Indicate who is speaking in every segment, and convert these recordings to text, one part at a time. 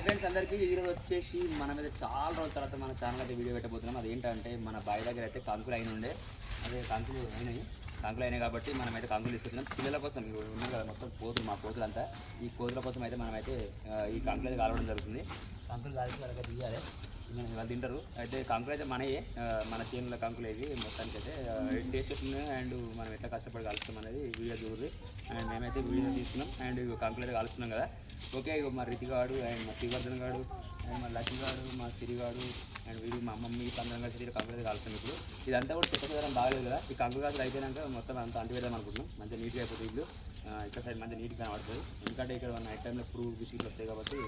Speaker 1: Hi friends అందరికీ. ఈరోజు వచ్చేసి మన మీద చాలా రోజుల తర్వాత మన ఛానల్ అయితే వీడియో పెట్టబోతున్నాం. అదేంటంటే మన బావి దగ్గర అయితే కంకులు అయిన ఉండే. అదే కంకులు అయినాయి. కంకులు అయినాయి కాబట్టి మనం అయితే కంకులు తీసుకొచ్చినాం. పిల్లల కోసం ఇవి ఉన్నాయి కదా మొత్తం కోతులు మా కోతులు అంతా. ఈ కోతుల కోసం అయితే మనమైతే ఈ కంకులు అయితే కాలవడం జరుగుతుంది. కంకులు కాల్చి వాళ్ళకి తీయాలి వాళ్ళు తింటారు. అయితే కంకులు అయితే మనయే. మన చేనుల కంకులు ఇవి మొత్తానికి అయితే టేస్ట్ వస్తుంది. అండ్ మనం ఎట్లా కష్టపడి కలుస్తాం అనేది వీడియో చూడదు అండ్ మేమైతే వీడియో తీసుకున్నాం. అండ్ కంకులు అయితే కలుస్తున్నాం కదా. ఓకే ఇగో మా రితిగాడు అండ్ మా శ్రీవర్ధన్ గాడు అండ్ మా లక్ష్మిగాడు మా సిరిగాడు అండ్ వీడు మా మమ్మీ పందరం కలిసి వీళ్ళు కంకులు అయితే ఇప్పుడు. ఇదంతా కూడా చెత్త బాగలేదు కదా. ఈ కంకులు కాసులు అయిపోయినాక మొత్తం అంతా అంటి వేద్దాం అనుకుంటున్నాం. మంచిగా నీట్గా అయిపోతుంది ఇల్లు. ఇక్కడ సైడ్ మంచిగా నీట్గా కనబడుతుంది. ఎందుకంటే ఇక్కడ నైట్ టైంలో ప్రూఫ్ బిస్కెట్లు వస్తాయి కాబట్టి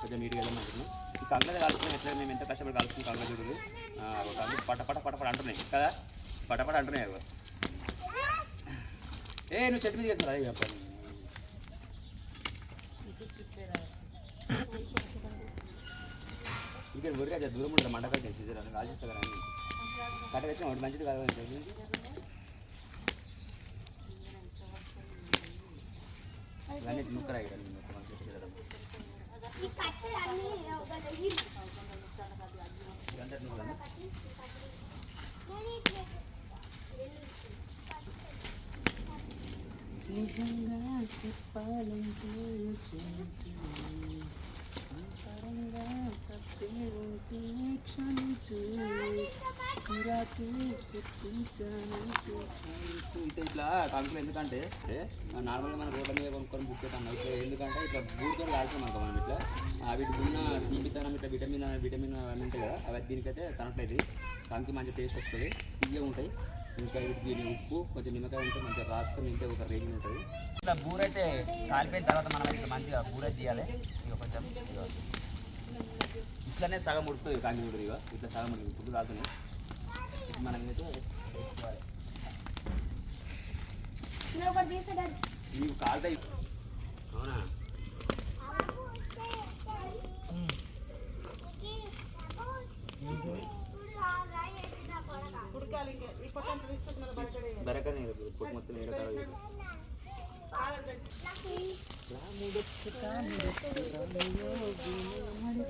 Speaker 1: కొంచెం నీట్గా వెళ్దాం అనుకుంటున్నాం. ఈ కంకులు అయితే ఎట్లా మేము ఎంత కష్టపడి కలుస్తున్నాం కంకులు చూడదు ఒక కంకులు పట పట పట పట అంటున్నాయి. కదా? పట పట అంటున్నాయి ఏ నువ్వు చెట్టు మీద చేస్తున్నా అదే చెప్పాలి ఇక్కడ దూరం ఉంటుంది మండపం కలిసి తీసేదాన్ని ఆలోచిస్తా కదా అని కట్ట తెచ్చిన ఒకటి మంచిది కాదు అని చెప్పి. ఇవన్నీ ముక్కరా నిజంగా చెప్పాలంటే ఇట్లా ఇట్లా కంకులు ఎందుకంటే నార్మల్గా మనం రోడ్ల మీద కొనుక్కొని బుక్ చేస్తాం ఇట్లా ఎందుకంటే ఇట్లా బూడితో కాల్చాం అనుకో మనం ఇట్లా వీటికి ఉన్న తీపితనం ఇట్లా విటమిన్ విటమిన్ అవి ఉంటాయి కదా అవి దీనికైతే కనెక్ట్ అవుతుంది కంకి మంచి టేస్ట్ వస్తుంది. ఇవే ఉంటాయి. ఇంకా వీటికి ఉప్పు కొంచెం నిమ్మకాయ ఉంటే మంచిగా రాసుకొని తింటే ఒక రేంజ్ ఉంటుంది. ఇట్లా బూర అయితే కాలిపోయిన తర్వాత మనం ఇట్లా మంచిగా బూర తీయాలి. ఇక కొంచెం ఇట్లానే సగం ఉడుతుంది కాంగి ఉడుతుంది ఇక ఇట్లా సగం ఉడుతుంది ఫుడ్ కాకుని మనం అయితే వేసుకోవాలి ఇవి కాలుతాయి అవునా? బరకనే పొట్టు మొత్తం ఏడ కాదు కాదు కాదు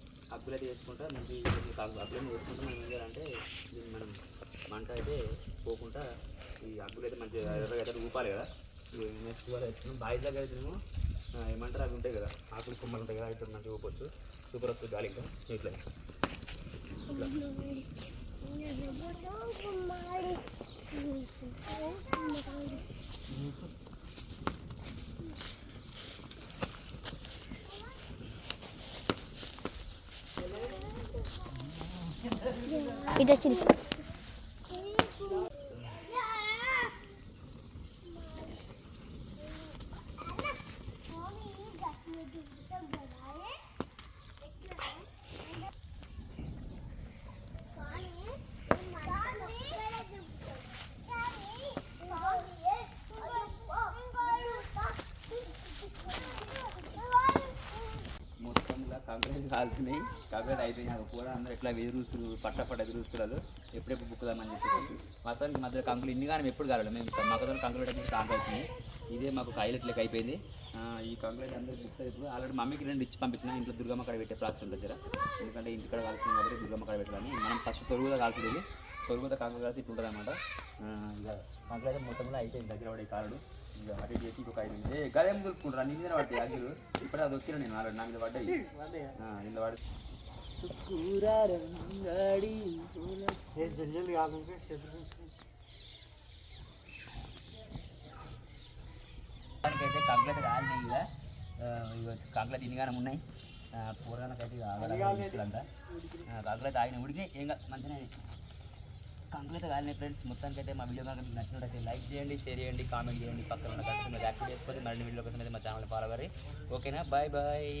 Speaker 1: అప్పులైతే వేసుకుంటా మంచి కొన్ని కాలు వేసుకుంటా మనం ఏం చేయాలంటే దీన్ని మనం మంట అయితే పోకుండా ఈ అప్పులు అయితే మంచిగా ఎర్రగా అయితే ఊపాలి కదా. నెక్స్ట్ వాళ్ళు వేస్తున్నాం బావి దగ్గర అయితేనేమో ఏమంటారు అవి ఉంటాయి కదా ఆకులు కొమ్మలు ఉంటాయి కదా ఇట్లా మంచిగా ఊపొచ్చు. సూపర్ వస్తుంది గాలి ఇంకా ఇట్లా ఇట్లా
Speaker 2: এটা ছিল
Speaker 1: కాలుతున్నాయి కాకపోతే అయిపోయినాయి కూడా అందరూ ఎట్లా ఎదురుస్తులు పట్ట పట్ట ఎదురుస్తున్నారు ఎప్పుడెప్పుడు బుక్కుదామని చెప్పేసి. మొత్తానికి మధ్యలో కంకులు ఇన్ని కానీ ఎప్పుడు కాలేదు మేము మాకు కంకులు పెట్టడానికి కాంకు ఇదే మాకు హైలైట్ లెక్క అయిపోయింది. ఈ కంకులు అయితే అందరూ బుక్ ఇప్పుడు ఆల్రెడీ మమ్మీకి రెండు ఇచ్చి పంపించిన ఇంట్లో దుర్గమ్మ కాడ పెట్టే ప్రాసెస్ దగ్గర. ఎందుకంటే ఇంటికాడ కాల్సింది కాబట్టి దుర్గమ్మ కాడ పెట్టాలని. మనం ఫస్ట్ తొరుగుదా కాల్చుతుంది తొరుగుదా కంకులు కాల్సి ఇట్లా ఉంటుంది అనమాట ఇక కంకులు అయితే మొత్తం కూడా అయిపోయింది దగ్గర పడే కారుడు అటు ఇటు చేసి ఇంకొక ఐదు నిమిషాలు ఏ గదేం దొరుకుంటారా నీ మీద పడతాయి అగ్గులు ఇప్పుడు అది వచ్చిన నేను ఆల్రెడీ నా మీద పడ్డాయి ఆ, ఇంత పడి
Speaker 3: జల్జల్ కాకుండా చదువు
Speaker 1: అయితే కంప్లీట్ కాలినాయి ఇక ఇక కంప్లీట్ ఇన్నిగానే ఉన్నాయి పూర్వనకైతే ఆగలంట కంప్లీట్ ఆగిన ఉడికి ఏం కాదు మంచిగా కంప్లీట్ కానీ ఫ్రెండ్స్ మొత్తానికి అయితే మా వీడియో కనుక మీకు నచ్చినట్లయితే లైక్ చేయండి షేర్ చేయండి కామెంట్ చేయండి పక్కన ఉన్న కష్టం యాక్టివ్ చేసుకోండి. మరిన్ని వీడియో కోసం అయితే మా ఛానల్ ఫాలో అవ్వాలి ఓకేనా? Bye bye.